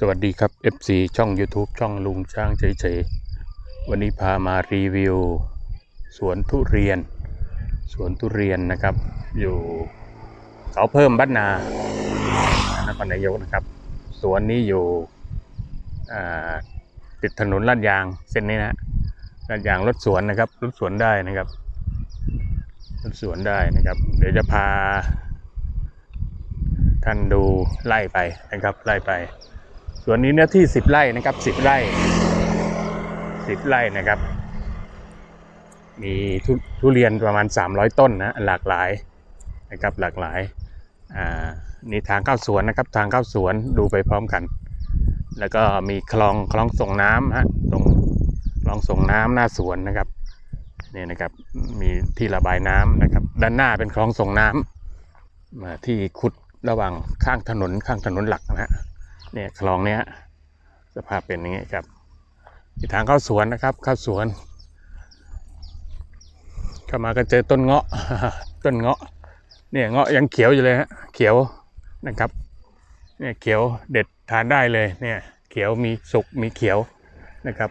สวัสดีครับ FC ช่อง YouTube ช่องลุงช้างเฉยๆ วันนี้พามารีวิว สวนทุเรียน สวนทุเรียนนะครับ อยู่เขาเพิ่มบ้านนานครนายกนะครับ สวนนี้อยู่ติดถนนลาดยางเส้นนี้นะลาดยางรถสวนนะครับรถสวนได้นะครับรถสวนได้นะครับ เดี๋ยวจะพาท่านดูไล่ไปนะครับไล่ไป ส่วนนี้เนื้อที่สิบไร่นะครับสิบไร่สิบไร่นะครับ มีทุทุเรียนประมาณ 300 ต้นนะหลากหลายนะครับหลากหลายอ่านี่ทางเข้าสวนนะครับทางเข้าสวนดูไปพร้อมกัน แล้วก็มีคลองคลองส่งน้ำฮะตรงคลองส่งน้ำหน้าสวนนะครับนี่นะครับมีที่ระบายน้ำนะครับ ด้านหน้าเป็นคลองส่งน้ำมาที่ขุดระหว่างข้างถนนข้างถนนหลักนะฮะ เนี่ยคลองเนี้ยสภาพเป็นอย่างนี้ครับที่ทางเข้าสวนนะครับเข้าสวน เข้ามาก็เจอต้นเงาะต้นเงาะ เนี่ยเงาะยังเขียวอยู่เลยฮะเขียวนะครับเนี่ยเขียวเด็ดทานได้เลยเนี่ยเขียวมีสุกมีเขียวนะครับ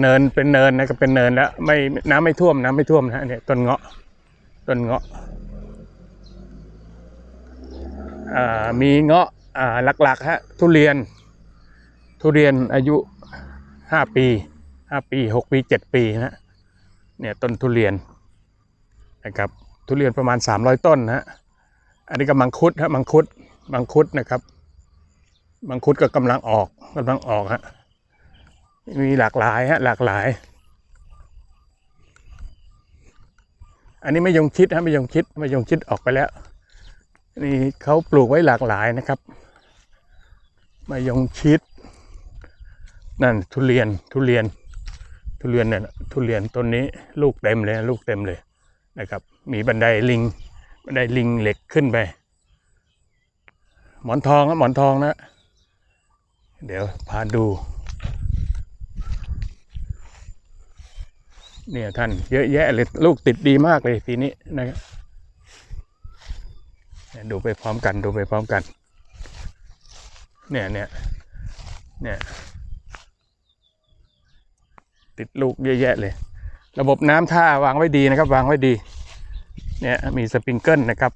เนินเป็นเนินนะครับเป็นเนินแล้วไม่น้ำไม่ท่วมน้ำไม่ท่วมนะเนี่ยต้นเงาะต้นเงาะมีเงาะ อ่าหลักๆฮะทุเรียน ทุเรียนอายุห้าปีห้าปีหกปีเจ็ดปีนะเนี่ยต้นทุเรียนนะครับทุเรียนประมาณสามร้อยต้นนะฮะอันนี้ก็มังคุดฮะมังคุดมังคุดนะครับมังคุดก็กำลังออกกำลังออกฮะมีหลากหลายฮะหลากหลาย อันนี้ไม่ยงชิดฮะไม่ยงชิดไม่ยงชิดออกไปแล้ว นี่เขาปลูกไว้หลากหลายนะครับมายงชิด นั่นทุเรียนทุเรียน ทุเรียนเนี่ยทุเรียนต้นนี้ลูกเต็มเลยลูกเต็มเลยนะครับ มีบันไดลิงบันไดลิงเหล็กขึ้นไป หมอนทองนะหมอนทองนะ เดี๋ยวพาดู เนี่ยท่านเยอะแยะเลยลูกติดดีมากเลยทีนี้นะครับ ดูไปพร้อมกันดูไปพร้อมกัน เนี่ยเนี่ยเนี่ยติดลูกเยอะแยะเลย ระบบน้ำท่าวางไว้ดีนะครับ วางไว้ดี เนี่ยมีสปริงเกิลนะครับ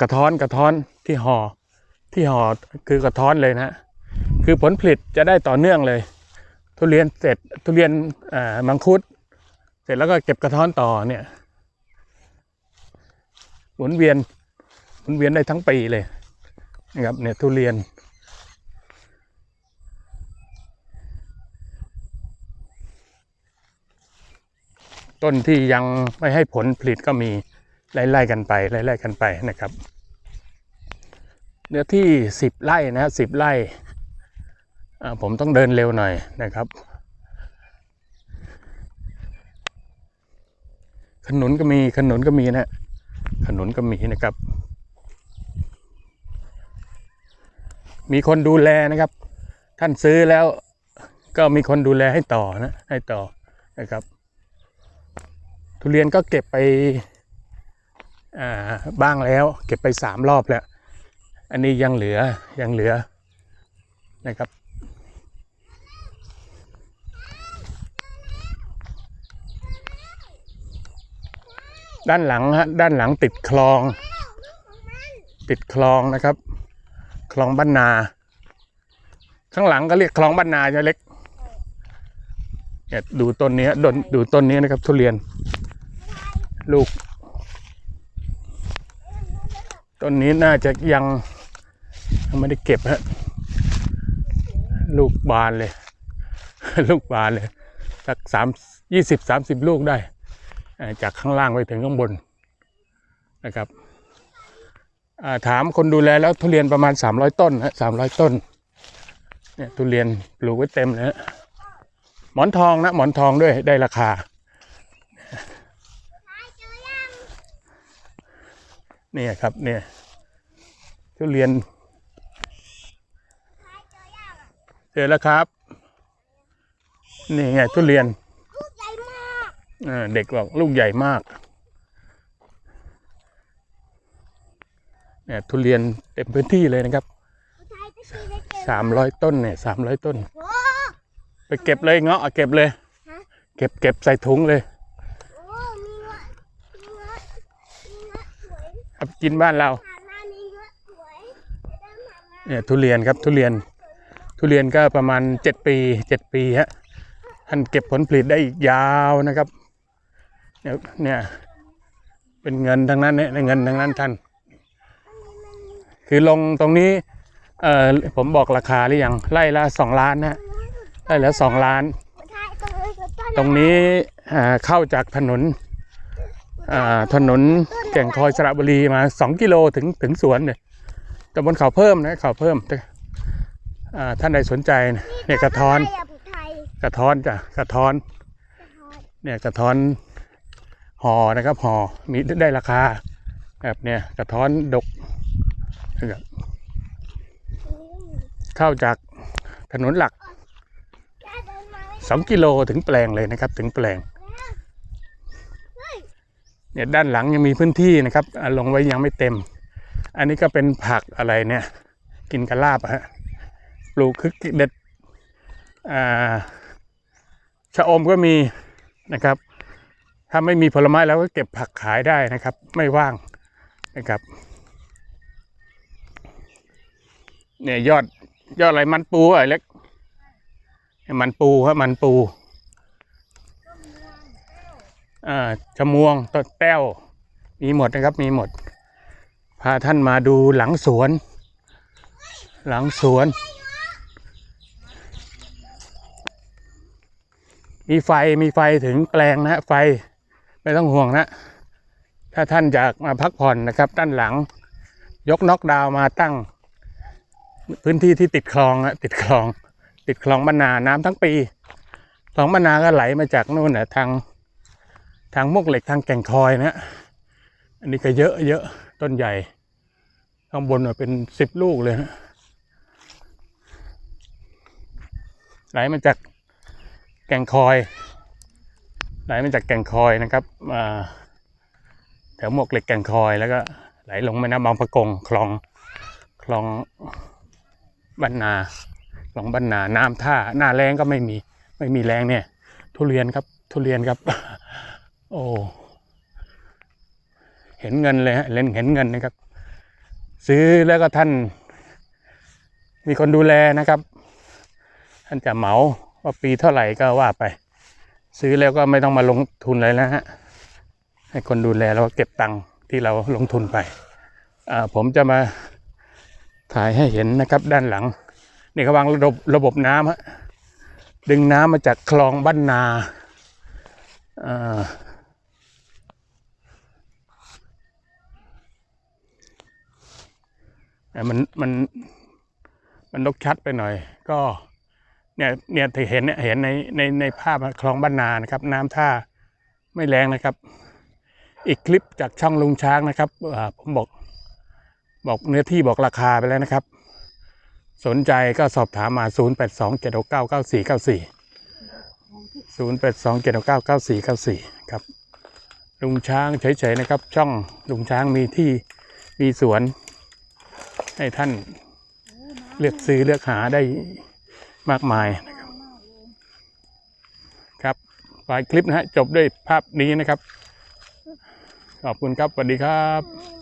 กระท้อนกระท้อนที่ห่อที่ห่อคือกระท้อนเลยนะคือผลผลิตจะได้ต่อเนื่องเลย ทุเรียนเสร็จทุเรียนมังคุด เสร็จแล้วก็เก็บกระท้อนต่อเนี่ยหมุนเวียน นเวียนได้ทั้งปีเลยนะครับเนี่ยทุเรียน ต้นที่ยังไม่ให้ผลผลิตก็มีไล่ๆกันไปไล่ๆกันไปนะครับเนื้อที่สิบไร่นะสิบไร่ผมต้องเดินเร็วหน่อยนะครับขนุนก็มีขนุนก็มีนะขนุนก็มีนะครับ มีคนดูแลนะครับ ท่านซื้อแล้วก็มีคนดูแลให้ต่อนะ ให้ต่อนะครับ ทุเรียนก็เก็บไปอ่าบ้างแล้ว เก็บไปสามรอบแล้ว อันนี้ยังเหลือยังเหลือนะครับ ด้านหลังฮะด้านหลังติดคลอง ติดคลองนะครับ คลองบ้านนา ข้างหลังก็เรียกคลองบ้านนาใช่ไหมเล็กเนี่ยดูต้นนี้ดนดูต้นนี้นะครับ ทุเรียน ลูก ต้นนี้น่าจะยังยังไม่ได้เก็บฮะลูกบานเลย ลูกบานเลยสักสามยี่สิบสามสิบลูกได้ จากข้างล่างไปถึงข้างบนนะครับ ถามคนดูแลแล้วทุเรียนประมาณ 300 ต้นนะ300ต้นเนี่ยทุเรียนปลูกไว้เต็มเลยนะหมอนทองนะหมอนทองด้วยได้ราคา เนี่ยครับเนี่ยทุเรียนเจอแล้วครับ นี่ไงทุเรียนลูกใหญ่มากอ่าเด็กบอกลูกใหญ่มาก เนี่ยทุเรียนเต็มพื้นที่เลยนะครับผู้ชายจะพี่ได้เก็บสามร้อยต้นเนี่ยสามร้อยต้นโอ้ไปเก็บเลยเงาะเอาเก็บเลยฮะเก็บเก็บใส่ถุงเลยโอ้มีเงาะมีเงาะมีเงาะสวยเอาไปกินบ้านเราผ่านมามีเงาะสวยจะได้ผ่านมาเนี่ยทุเรียนครับทุเรียน ทุเรียนก็ประมาณเจ็ดปีเจ็ดปีฮะท่านเก็บผลผลิตได้อีกยาวนะครับเนี่ยเนี่ยเป็นเงินทั้งนั้นเนี่ยเงินทั้งนั้นท่าน คือลงตรงนี้เออผมบอกราคาหรือยังไร่ละสองล้านนะไร่ละสองล้าน ตรงนี้คืออเข้าจากถนนอ่าถนนแก่งคอยสระบุรีมาสองกิโลถึงถึงสวนเลยต่บนเขาเพิ่มนะเขาเพิ่มแต่อ่าท่านใดสนใจเนี่ยกระท้อนกระท้อนจ้ะกระทอนกระท้อน เนี่ยกระท้อนห่อนะครับห่อมีได้ราคาแบบเนี่ยกระท้อนดก นะครับเข้าจากถนนหลักสองกิโลถึงแปลงเลยนะครับ ถึงแปลงเนี่ยด้านหลังยังมีพื้นที่นะครับลงไว้ยังไม่เต็ม อันนี้ก็เป็นผักอะไรเนี่ย กินกระลาบฮะปลูกคึกเด็ดชะอมก็มีนะครับ ถ้าไม่มีผลไม้แล้วก็เก็บผักขายได้นะครับ ไม่ว่างนะครับ เนี่ยยอดยอดอะไรมันปูอะไอ้เล็กมันปูครับมันปูอ่าชมวงต้นแต้ว มีหมดนะครับมีหมด พาท่านมาดูหลังสวน หลังสวน มีไฟมีไฟถึงแปลงนะฮะไฟไม่ต้องห่วงนะ ถ้าท่านอยากมาพักผ่อนนะครับ ด้านหลังยกน็อกดาวมาตั้ง พื้นที่ที่ติดคลองอะติดคลอง ติดคลองบรรนาน้ำทั้งปีคลองบรรนาก็ไหลมาจากนู่นน่ะทางทางมวกเหล็กทางแก่งคอยนะฮะอันนี้ก็เยอะเยอะต้นใหญ่ข้างบนน่ะเป็นสิบลูกเลยฮะไหลมาจากแก่งคอย ไหลมาจากแก่งคอยนะครับแถวมวกเหล็กแก่งคอยแล้วก็ไหลลงแม่น้ำบางปะกงคลองคลอง บ้านนาคลงบ้านนาน้ำท่าหน้าแรงก็ไม่มีไม่มีแรงเนี่ย ทุเรียนครับ ทุเรียนครับ โอ้เห็นเงินเลยฮะเล่นเห็นเงินนะครับ ซื้อแล้วก็ท่าน มีคนดูแลนะครับ ท่านจะเหมาว่าปีเท่าไหร่ก็ว่าไป ซื้อแล้วก็ไม่ต้องมาลงทุนเลยนะฮะให้คนดูแลแล้วก็เก็บตังค์ที่เราลงทุนไปอ่าผมจะมา ถ่ายให้เห็นนะครับด้านหลัง นี่เขาวางระบบระบบน้ำฮะดึงน้ำมาจากคลองบ้านนาอ่าแต่มันมันมันลกชัดไปหน่อย ก็เนี่ยเนี่ยที่เห็นเนี่ยเห็นในในในภาพคลองบ้านนานะครับ น้ำท่าไม่แรงนะครับ อีกคลิปจากช่องลุงช้างนะครับผมบอก บอกเนื้อที่บอกราคาไปแล้วนะครับ สนใจก็สอบถามมา 0 8 2 7 6 9 9 4 9 4ศูนย์แปดสองเจ็ดเก้าเก้าสี่เก้าสี่ครับ ลุงช้างเฉยๆนะครับ ช่องลุงช้างมีที่มีสวน ให้ท่านเลือกซื้อเลือกหาได้มากมายนะครับครับปลายคลิปนะฮะจบด้วยภาพนี้นะครับ ขอบคุณครับสวัสดีครับ